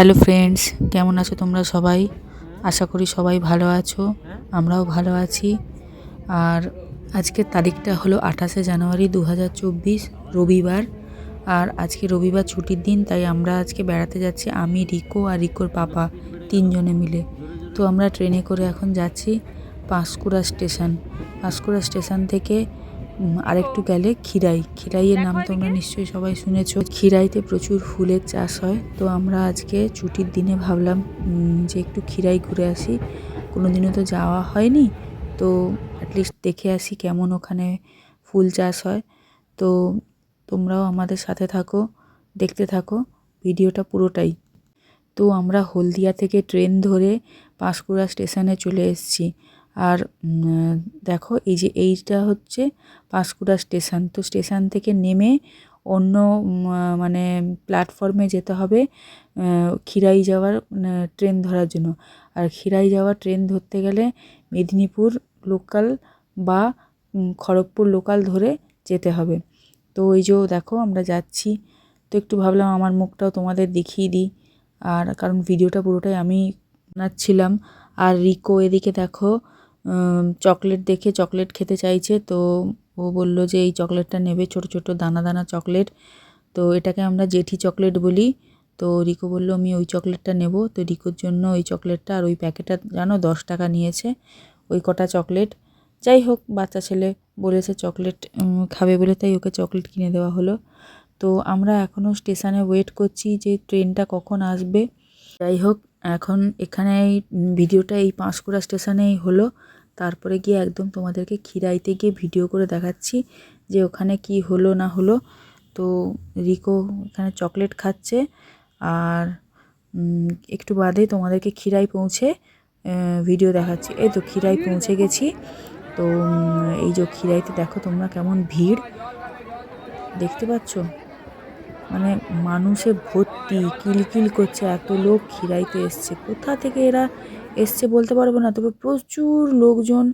Hello friends কেমন আছো তোমরা সবাই? আশা করি সবাই ভালো আছো, আমরাও ভালো আছি। আর আজকের তারিখটা হলো আঠাশে জানুয়ারি দু হাজার চব্বিশ, রবিবার। আর আজকে রবিবার ছুটির দিন, তাই আমরা আজকে বেড়াতে যাচ্ছি আমি, রিকো আর রিকোর পাপা, তিনজনে মিলে। তো আমরা ট্রেনে করে এখন যাচ্ছি পাঁশকুড়া স্টেশন। পাঁশকুড়া স্টেশন থেকে আরেকটু গেলে খিরাই খিরাইয়ের নাম তোমরা নিশ্চয়ই সবাই শুনেছো। খিরাইতে প্রচুর ফুলের চাষ হয়। তো আমরা আজকে ছুটির দিনে ভাবলাম যে একটু খিরাই ঘুরে আসি। কোনোদিনও তো যাওয়া হয়নি। তো অ্যাটলিস্ট দেখে আসি কেমন ওখানে ফুল চাষ হয়। তো তোমরাও আমাদের সাথে থাকো দেখতে থাকো। ভিডিওটা পুরোটাই। তো আমরা হলদিয়া থেকে ট্রেন ধরে পাঁশকুড়া স্টেশনে চলে এসেছি। আর দেখো এই যে এইটা হচ্ছে পাঁশকুড়া স্টেশন। তো স্টেশন থেকে নেমে অন্য মানে প্ল্যাটফর্মে যেতে হবে খিরাই যাওয়ার ট্রেন ধরার জন্য। আর খিরাই যাওয়ার ট্রেন ধরতে গেলে মেদিনীপুর লোকাল বা খড়গপুর লোকাল ধরে যেতে হবে। তো ওই যে দেখো আমরা যাচ্ছি। তো একটু ভাবলাম আমার মুখটাও তোমাদের দেখিয়ে দিই। আর কারণ ভিডিওটা পুরোটাই আমি বানাচ্ছিলাম। আর রিকো এদিকে দেখো চকলেট দেখে চকলেট খেতে চাইছে, তো ও বলল যে এই চকলেটটা নেবে, ছোট ছোট দানা দানা চকলেট। তো এটাকে আমরা জেঠি চকলেট বলি। তো রিকো বলল, আমি ওই চকলেটটা নেব। তো রিকোর জন্য ওই চকলেটটা আর ওই প্যাকেটটা জানো, দশ টাকা নিয়েছে, ওই কটা চকলেট। যাই হোক, বাচ্চা ছেলে বলেছে চকলেট খাবে বলে, তাই ওকে চকলেট কিনে দেওয়া হলো। তো আমরা এখনও স্টেশনে ওয়েট করছি যে ট্রেনটা কখন আসবে। যাই হোক, এখন এখানে ভিডিওটা এই পাঁশকুড়া স্টেশনেই হলো। তারপরে গিয়ে একদম তোমাদেরকে খিরাইতে গিয়ে ভিডিও করে দেখাচ্ছি যে ওখানে কি হলো না হলো। তো রিকো এখানে চকলেট খাচ্ছে আর একটু বাদে তোমাদেরকে খিরাই পৌঁছে ভিডিও দেখাচ্ছি। এই তো খিরাই পৌঁছে গেছি। তো এই যে খিরাইতে দেখো তোমরা কেমন ভিড়। দেখতে পাচ্ছ? মানে মানুষে ভর্তি, কিলকিল করছে, এত লোক খিরাইতে এসছে। কোথা থেকে এরা এসছে বলতে পারব না, তবে প্রচুর লোকজন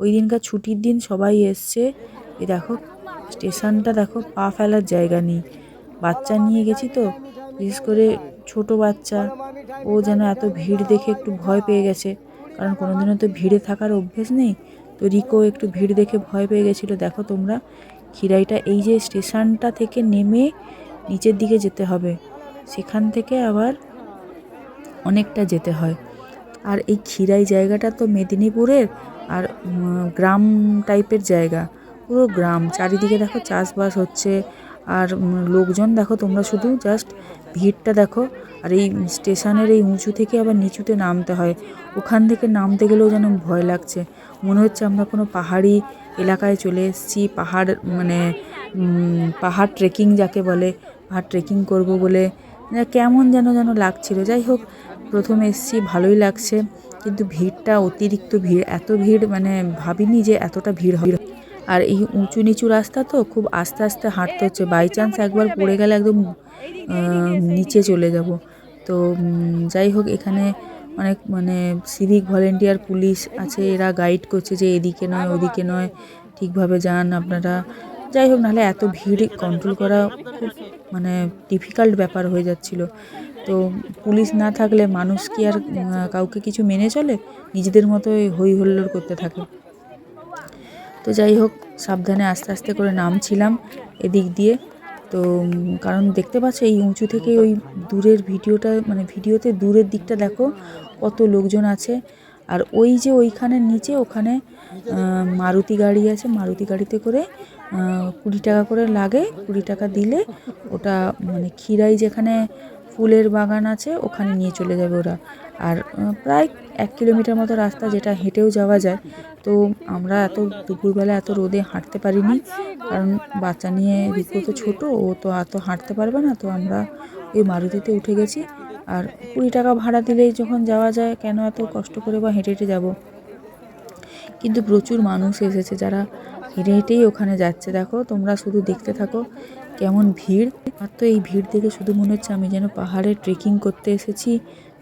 ওই দিনকার ছুটির দিন সবাই এসছে। এই দেখো, স্টেশনটা দেখো, পা ফেলার জায়গা নেই। বাচ্চা নিয়ে গেছি তো, বিশেষ করে ছোট বাচ্চা, ও যেন এত ভিড় দেখে একটু ভয় পেয়ে গেছে। কারণ কোনোদিনও তো ভিড়ে থাকার অভ্যেস নেই। তো রিকো একটু ভিড় দেখে ভয় পেয়ে গেছিল। দেখো তোমরা, খিরাইটা এই যে স্টেশনটা থেকে নেমে নিচের দিকে যেতে হবে। সেখান থেকে আবার অনেকটা যেতে হয়। আর এই খিরাই জায়গাটা তো মেদিনীপুরের আর গ্রাম টাইপের জায়গা। পুরো গ্রাম। চারিদিকে দেখো চাষবাস হচ্ছে। আর লোকজন দেখো তোমরা শুধু জাস্ট ভিড়টা দেখো। আর এই স্টেশনের এই উঁচু থেকে আবার নিচুতে নামতে হয়। ওখান থেকে নামতে গেলেও যেন ভয় লাগছে। মনে হচ্ছে আমরা কোনো পাহাড়ি এলাকায় চলে এসেছি। পাহাড় মানে পাহাড় ট্রেকিং যাকে বলে, পাহাড় ট্রেকিং করব বলে কেমন যেন যেন লাগছিল। যাই হোক, প্রথম এসছি, ভালোই লাগছে, কিন্তু ভিড়টা, অতিরিক্ত ভিড়, এত ভিড় মানে ভাবিনি যে এতটা ভিড় হবে। আর এই উঁচু নিচু রাস্তা তো খুব আস্তে আস্তে হাঁটতে হচ্ছে। বাই চান্স একবার পড়ে গেলে একদম নিচে চলে যাব। তো যাই হোক, এখানে অনেক মানে সিভিক ভলেন্টিয়ার পুলিশ আছে, এরা গাইড করছে যে এদিকে নয়, ওদিকে নয়। ঠিকভাবে যান আপনারা। যাই হোক, নাহলে এত ভিড় কন্ট্রোল করা খুব মানে ডিফিকাল্ট ব্যাপার হয়ে যাচ্ছিল। তো পুলিশ না থাকলে মানুষ কি আর কাউকে কিছু মেনে চলে? নিজেদের মতোই হই হুল্লোড় করতে থাকে। তো যাই হোক, সাবধানে আস্তে আস্তে করে নামছিলাম এদিক দিয়ে। তো কারণ দেখতে পাচ্ছ এই উঁচু থেকে ওই দূরের ভিডিওটা মানে ভিডিওতে দূরের দিকটা দেখো, কত লোকজন আছে। আর ওই যে ওইখানে নিচে ওখানে মারুতি গাড়ি আছে, মারুতি গাড়িতে করে কুড়ি টাকা করে লাগে, কুড়ি টাকা দিলে ওটা মানে ক্ষীরাই যেখানে ফুলের বাগান আছে, ওখানে নিয়ে চলে যাবে ওরা। আর প্রায় এক কিলোমিটার মতো রাস্তা যেটা হেঁটেও যাওয়া যায়। তো আমরা এত দুপুরবেলা এত রোদে হাঁটতে পারিনি, কারণ বাচ্চা নিয়ে রিকো তো ছোটো, ও তো এত হাঁটতে পারবে না, তো আমরা ওই মারুতিতে উঠে গেছি। আর কুড়ি টাকা ভাড়া দিলেই যখন যাওয়া যায়, কেন এত কষ্ট করে বা হেঁটে হেঁটে যাব? কিন্তু প্রচুর মানুষ এসেছে যারা হেঁটে হেঁটেই ওখানে যাচ্ছে, দেখো। তোমরা শুধু দেখতে থাকো কেমন ভিড়। আর তো এই ভিড় দেখে শুধু মনে হচ্ছে আমি যেন পাহাড়ে ট্রেকিং করতে এসেছি।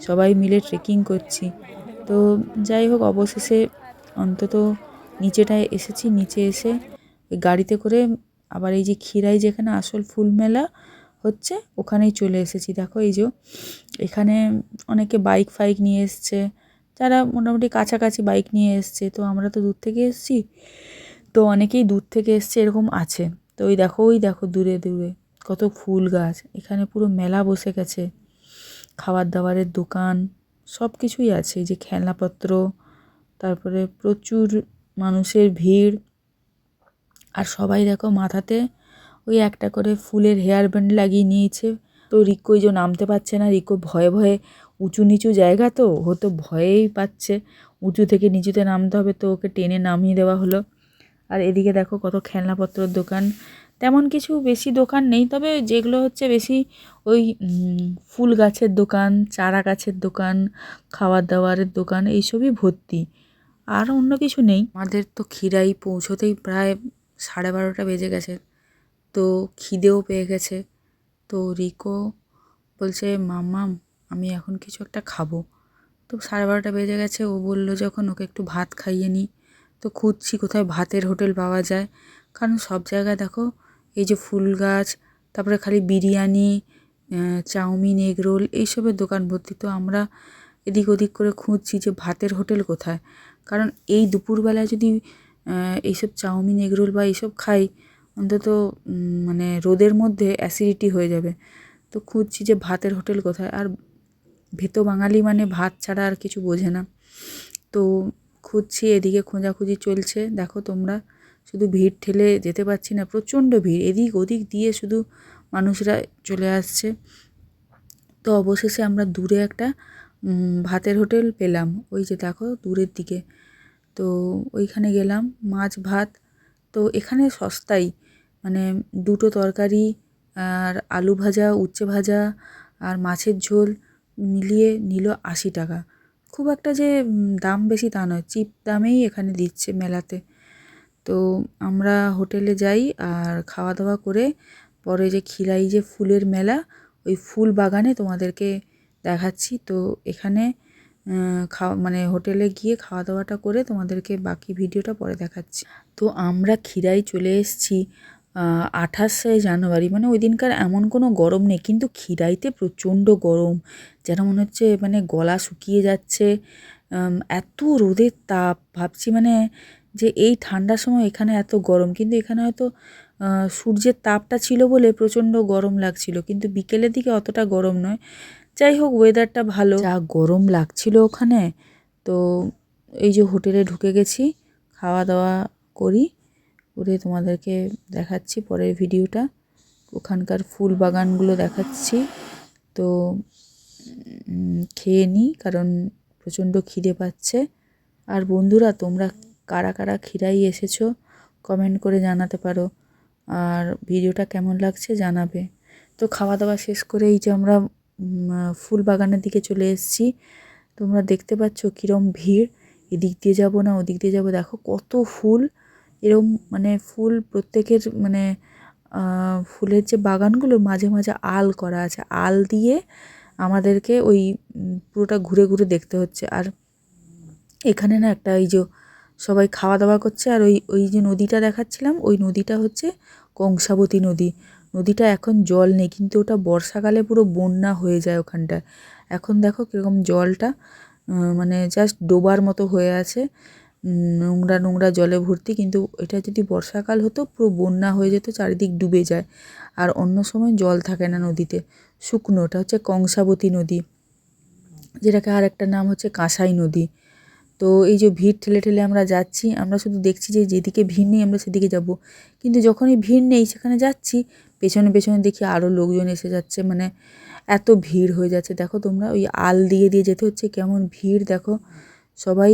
সবাই মিলে ট্রেকিং করছি। তো যাই হোক, অবশেষে অন্তত নিচেটায় এসেছি, নিচে এসে গাড়িতে করে আবার এই যে খিরাই যেখানে আসল ফুল মেলা হচ্ছে, ওখানেই চলে এসেছি। দেখো এই যে এখানে অনেকে বাইক ফাইক নিয়ে এসছে, যারা মোটামুটি কাছাকাছি বাইক নিয়ে এসছে। তো আমরা তো দূর থেকে এসছি। তো অনেকেই দূর থেকে এসছে, এরকম আছে। তো ওই দেখো ওই দেখো দূরে দূরে। কত ফুল গাছ। এখানে পুরো মেলা বসে গেছে। খাবার দাবারের দোকান সব কিছুই আছে যে খেলনাপত্র, তারপরে প্রচুর মানুষের ভিড়। আর সবাই দেখো মাথাতে ওই একটা করে ফুলের হেয়ার ব্যান্ড লাগিয়ে নিয়েছে। তো রিকো যে নামতে পারছে না। রিকো ভয়ে ভয়ে উঁচু নিচু জায়গা তো, ও তো ভয়েই পাচ্ছে। উঁচু থেকে নিচুতে নামতে হবে তো ওকে টেনে নামিয়ে দেওয়া হলো। আর এদিকে দেখো কত খেলনাপত্রর দোকান। তেমন কিছু বেশি দোকান নেই, তবে যেগুলো হচ্ছে বেশি ওই ফুল গাছের দোকান, চারা গাছের দোকান খাবার দাবারের দোকান, এইসবই ভর্তি। আর অন্য কিছু নেই। আমাদের তো খিরাই পৌঁছতেই প্রায় সাড়ে বারোটা বেজে গেছে, তো খিদেও পেয়ে গেছে। তো রিকো বলছে মাম্মাম আমি এখন কিছু একটা খাব। তো সাড়ে বারোটা বেজে গেছে, ও বলল, যখন ওকে একটু ভাত খাইয়ে নিই তো খুঁজছি কোথায় ভাতের হোটেল পাওয়া যায়। কারণ সব জায়গায় দেখো, এই যে ফুল গাছ, তারপরে খালি বিরিয়ানি চাউমিন, এগ রোল, এইসবের দোকান ভর্তি। তো আমরা এদিক ওদিক করে খুঁজছি যে ভাতের হোটেল কোথায়। কারণ এই দুপুরবেলায় যদি এইসব চাউমিন, এগ রোল বা এইসব খাই, অন্তত মানে রোদের মধ্যে অ্যাসিডিটি হয়ে যাবে। তো খুঁজছি যে ভাতের হোটেল কোথায়। আর ভেতো বাঙালি মানে ভাত ছাড়া আর কিছু বোঝে না। তো খুঁজছি, এদিকে খোঁজাখুঁজি চলছে। দেখো তোমরা, শুধু ভিড় ঠেলে যেতে পারছি না, প্রচণ্ড ভিড়। এদিক ওদিক দিয়ে শুধু মানুষরা চলে আসছে। তো অবশেষে আমরা দূরে একটা ভাতের হোটেল পেলাম। ওই যে দেখো, দূরের দিকে। তো ওইখানে গেলাম, মাছ, ভাত। তো এখানে সস্তাই। মানে দুটো তরকারি, আর আলু ভাজা, উচ্ছে ভাজা, আর মাছের ঝোল মিলিয়ে নিল আশি টাকা। খুব একটা যে দাম বেশি তা নয়, চিপ দামেই এখানে দিচ্ছে মেলাতে। তো আমরা হোটেলে যাই আর খাওয়া দাওয়া করে পরে যে খিরাই যে ফুলের মেলা, ওই ফুল বাগানে তোমাদেরকে দেখাচ্ছি। তো এখানে খাওয়া মানে হোটেলে গিয়ে খাওয়া দাওয়াটা করে তোমাদেরকে বাকি ভিডিওটা পরে দেখাচ্ছি। তো আমরা খিরাই চলে এসেছি। আঠাশে জানুয়ারি মানে ওই দিনকার এমন কোনো গরম নেই, কিন্তু খিরাইতে প্রচণ্ড গরম, যেন মনে হচ্ছে মানে গলা শুকিয়ে যাচ্ছে। এত রোদের তাপ, ভাবছি মানে যে এই ঠান্ডার সময় এখানে এত গরম, কিন্তু এখানে হয়তো সূর্যের তাপটা ছিল বলে প্রচণ্ড গরম লাগছিল, কিন্তু বিকেলের দিকে অতটা গরম নয়। যাই হোক ওয়েদারটা ভালো। যা গরম লাগছিল ওখানে, তো এই যে হোটেলে ঢুকে গেছি খাওয়া দাওয়া করি। করে তোমাদেরকে দেখাচ্ছি পরের ভিডিওটা। ওখানকার ফুল বাগানগুলো দেখাচ্ছি। তো খেয়ে নিই কারণ প্রচণ্ড খিদে পাচ্ছে। আর বন্ধুরা, তোমরা কারা কারা খিরাই এসেছ কমেন্ট করে জানাতে পারো। আর ভিডিওটা কেমন লাগছে জানাবে। তো খাওয়া দাওয়া শেষ করে এই যে আমরা ফুল বাগানের দিকে চলে এসেছি। তোমরা দেখতে পাচ্ছ কীরম ভিড়। এদিক দিয়ে যাব না, ওদিক দিয়ে যাব। দেখো কত ফুল। এরম মানে ফুল প্রত্যেকের মানে ফুলের যে বাগানগুলো মাঝে মাঝে আল করা আছে, আল দিয়ে আমাদেরকে ওই পুরোটা ঘুরে ঘুরে দেখতে হচ্ছে। আর এখানে না একটা এই যে সবাই খাওয়া দাওয়া করছে, আর ওই ওই যে নদীটা দেখাচ্ছিলাম, ওই নদীটা হচ্ছে কংসাবতী নদী। নদীটা এখন জল নেই, কিন্তু ওটা বর্ষাকালে পুরো বন্যা হয়ে যায় ওখানটায়। এখন দেখো কীরকম জলটা মানে জাস্ট ডোবার মতো হয়ে আছে। নোংরা নোংরা জলে ভর্তি, কিন্তু এটা যদি বর্ষাকাল হতো, পুরো বন্যা হয়ে যেত, চারিদিক ডুবে যায়। আর অন্য সময় জল থাকে না নদীতে, শুকনো ওটা হচ্ছে কংসাবতী নদী, যেটাকে আর একটা নাম হচ্ছে কাঁসাই নদী। তো এই যে ভিড় ঠেলে ঠেলে আমরা যাচ্ছি, আমরা শুধু দেখছি যে যেদিকে ভিড় নেই আমরা সেদিকে যাব। কিন্তু যখনই ভিড় নেই সেখানে যাচ্ছি, পেছনে পেছনে দেখি আরও লোকজন এসে যাচ্ছে মানে এত ভিড় হয়ে যাচ্ছে। দেখো তোমরা, ওই আল দিয়ে দিয়ে যেতে হচ্ছে, কেমন ভিড়, দেখো। সবাই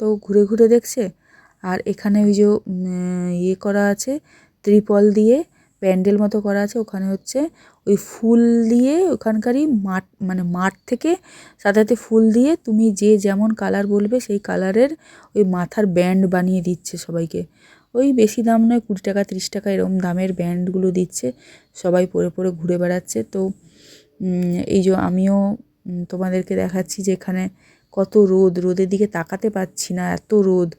তো ঘুরে ঘুরে দেখছে। আর এখানে ওই যে ইয়ে করা আছে, ত্রিপল দিয়ে, প্যান্ডেল মতো করা আছে। ওখানে হচ্ছে ওই ফুল দিয়ে ওখানকারই মাঠ মানে মাঠ থেকে সাথে সাথে ফুল দিয়ে তুমি যে যেমন কালার বলবে, সেই কালারের ওই মাথার ব্যান্ড বানিয়ে দিচ্ছে সবাইকে। ওই বেশি দাম নয়, কুড়ি টাকা, তিরিশ টাকা এরকম দামের ব্যান্ডগুলো দিচ্ছে। সবাই পরে পরে ঘুরে বেড়াচ্ছে। তো এই যে আমিও তোমাদেরকে দেখাচ্ছি যে এখানে কত রোদ, রোদের দিকে তাকাতে পাচ্ছি না, এত রোদ।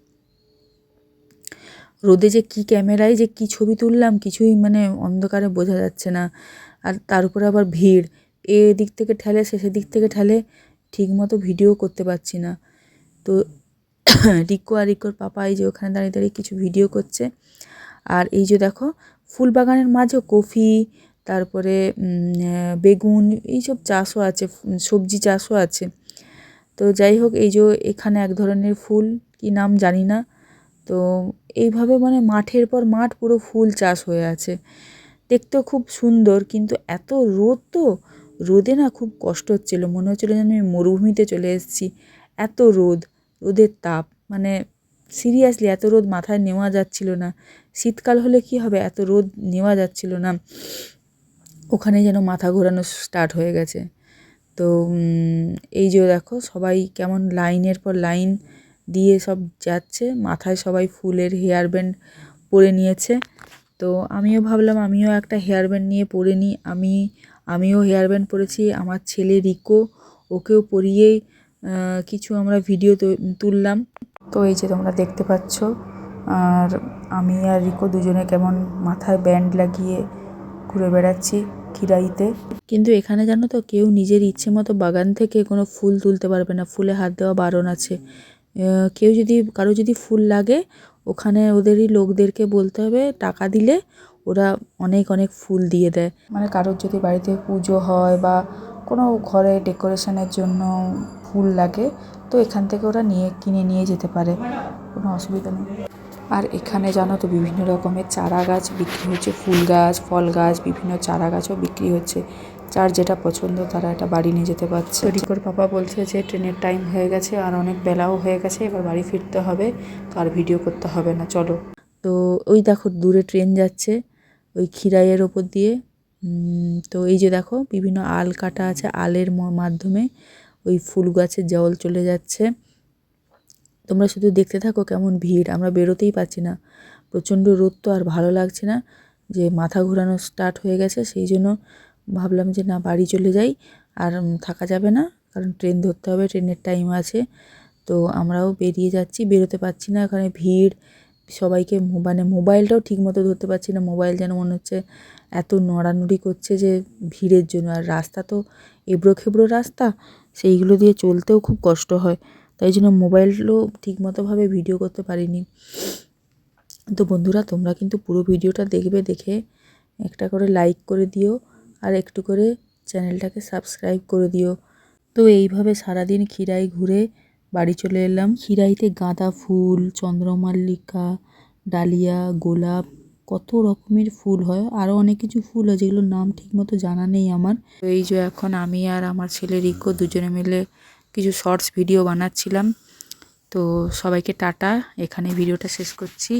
রোদে যে কি ক্যামেরায় যে কি ছবি তুললাম কিছুই মানে অন্ধকারে বোঝা যাচ্ছে না। আর তার উপরে আবার ভিড়। এ দিক থেকে ঠেলে সে দিক থেকে ঠেলে ঠিক মতো ভিডিও করতে পারছি না। তো রিকো আর রিকোর পাপা এই যে ওখানে দাঁড়িয়ে দাঁড়িয়ে কিছু ভিডিও করছে। আর এই যে দেখো ফুল বাগানের মাঝেও কফি, তারপরে বেগুন, এইসব চাষও আছে সবজি চাষও আছে। তো যাই হোক, এই যে এখানে এক ধরনের ফুল, কি নাম জানি না। তো এইভাবে মানে মাঠের পর মাঠ পুরো ফুল চাষ হয়ে আছে। দেখতেও খুব সুন্দর, কিন্তু এত রোদ তো, রোদে না খুব কষ্ট হচ্ছিল। মনে হচ্ছিল যেন আমি মরুভূমিতে চলে এসেছি। এত রোদ, রোদের তাপ মানে সিরিয়াসলি এত রোদ মাথায় নেওয়া যাচ্ছিল না। শীতকাল হলে কি হবে, এত রোদ নেওয়া যাচ্ছিল না। ওখানে যেন মাথা ঘোরানো স্টার্ট হয়ে গেছে। তো এই যে দেখো সবাই কেমন লাইনের পর লাইন দিয়ে সব যাচ্ছে। মাথায় সবাই ফুলের হেয়ার ব্যান্ড পরে নিয়েছে। তো আমিও ভাবলাম, আমিও একটা হেয়ার ব্যান্ড নিয়ে পরে নিই। আমি, আমিও হেয়ার ব্যান্ড পরেছি। আমার ছেলে রিকো, ওকেও পরিয়েই কিছু আমরা ভিডিও তুললাম। তো এই যে তোমরা দেখতে পাচ্ছ, আর আমি আর রিকো দুজনে কেমন মাথায় ব্যান্ড লাগিয়ে ঘুরে বেড়াচ্ছি। খিরাইতে কিন্তু এখানে জানো তো কেউ নিজের ইচ্ছে মতো বাগান থেকে কোনো ফুল তুলতে পারবে না ফুলে হাত দেওয়া বারণ আছে। কেউ যদি কারও যদি ফুল লাগে ওখানে ওদেরই লোকদেরকে বলতে হবে টাকা দিলে ওরা অনেক অনেক ফুল দিয়ে দেয়। মানে কারোর যদি বাড়িতে পুজো হয় বা কোনো ঘরে ডেকোরেশনের জন্য ফুল লাগে তো এখান থেকে ওরা নিয়ে কিনে নিয়ে যেতে পারে। কোনো অসুবিধা নেই। আর এখানে জানো তো বিভিন্ন রকমের চারা গাছ বিক্রি হচ্ছে ফুল গাছ ফল গাছ বিভিন্ন চারা গাছও বিক্রি হচ্ছে। যার যেটা পছন্দ তারা এটা বাড়ি নিয়ে যেতে পারছে। রিকোর পাপা বলছে যে ট্রেনের টাইম হয়ে গেছে আর অনেক বেলাও হয়ে গেছে এবার বাড়ি ফিরতে হবে তো আর ভিডিও করতে হবে না চলো। তো ওই দেখো দূরে ট্রেন যাচ্ছে ওই খিরাইয়ের ওপর দিয়ে। তো এই যে দেখো বিভিন্ন আল কাটা আছে আলের মাধ্যমে ওই ফুল গাছের জল চলে যাচ্ছে। তোমরা শুধু দেখতে থাকো কেমন ভিড়, আমরা বেরোতেই পারছি না। প্রচণ্ড রোদ তো আর ভালো লাগছে না যে মাথা ঘোরানো স্টার্ট হয়ে গেছে, সেই জন্য ভাবলাম যে না, বাড়ি চলে যাই। আর থাকা যাবে না, কারণ ট্রেন ধরতে হবে ট্রেনের টাইম আছে। তো আমরাও বেরিয়ে যাচ্ছি, বেরোতে পারছি না, এখানে ভিড়। সবাইকে মানে মোবাইলটাও ঠিক মতো ধরতে পারছি না, মোবাইল যেন মনে হচ্ছে এত নড়ানড়ি করছে যে ভিড়ের জন্য। আর রাস্তা তো এবড়ো খেবড়ো রাস্তা, সেইগুলো দিয়ে চলতেও খুব কষ্ট হয়। তাই জন্য মোবাইলও ঠিকমতোভাবে ভিডিও করতে পারিনি। তো বন্ধুরা, তোমরা কিন্তু পুরো ভিডিওটা দেখবে, দেখে একটা করে লাইক করে দিও আর একটু করে চ্যানেলটাকে সাবস্ক্রাইব করে দিও। তো এইভাবে সারাদিন খিরাই ঘুরে বাড়ি চলে এলাম। খিরাইতে গাঁদা ফুল, চন্দ্রমল্লিকা, ডালিয়া, গোলাপ, কত রকমের ফুল হয়, আরও অনেক কিছু ফুল হয় যেগুলোর নাম ঠিকমতো জানা নেই আমার। এই যে এখন আমি আর আমার ছেলে রিকো দুজনে মিলে কিছু শর্টস ভিডিও বানাচ্ছিলাম। তো সবাইকে টাটা, এখানে ভিডিওটা শেষ করছি।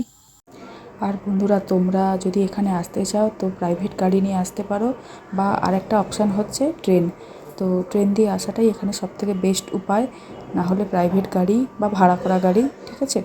আর বন্ধুরা, তোমরা যদি এখানে আসতে চাও, তো প্রাইভেট গাড়ি নিয়ে আসতে পারো, বা আরেকটা অপশান হচ্ছে ট্রেন তো ট্রেন দিয়ে আসাটাই এখানে সবথেকে বেস্ট উপায় না হলে প্রাইভেট গাড়ি বা ভাড়া করা গাড়ি, ঠিক আছে?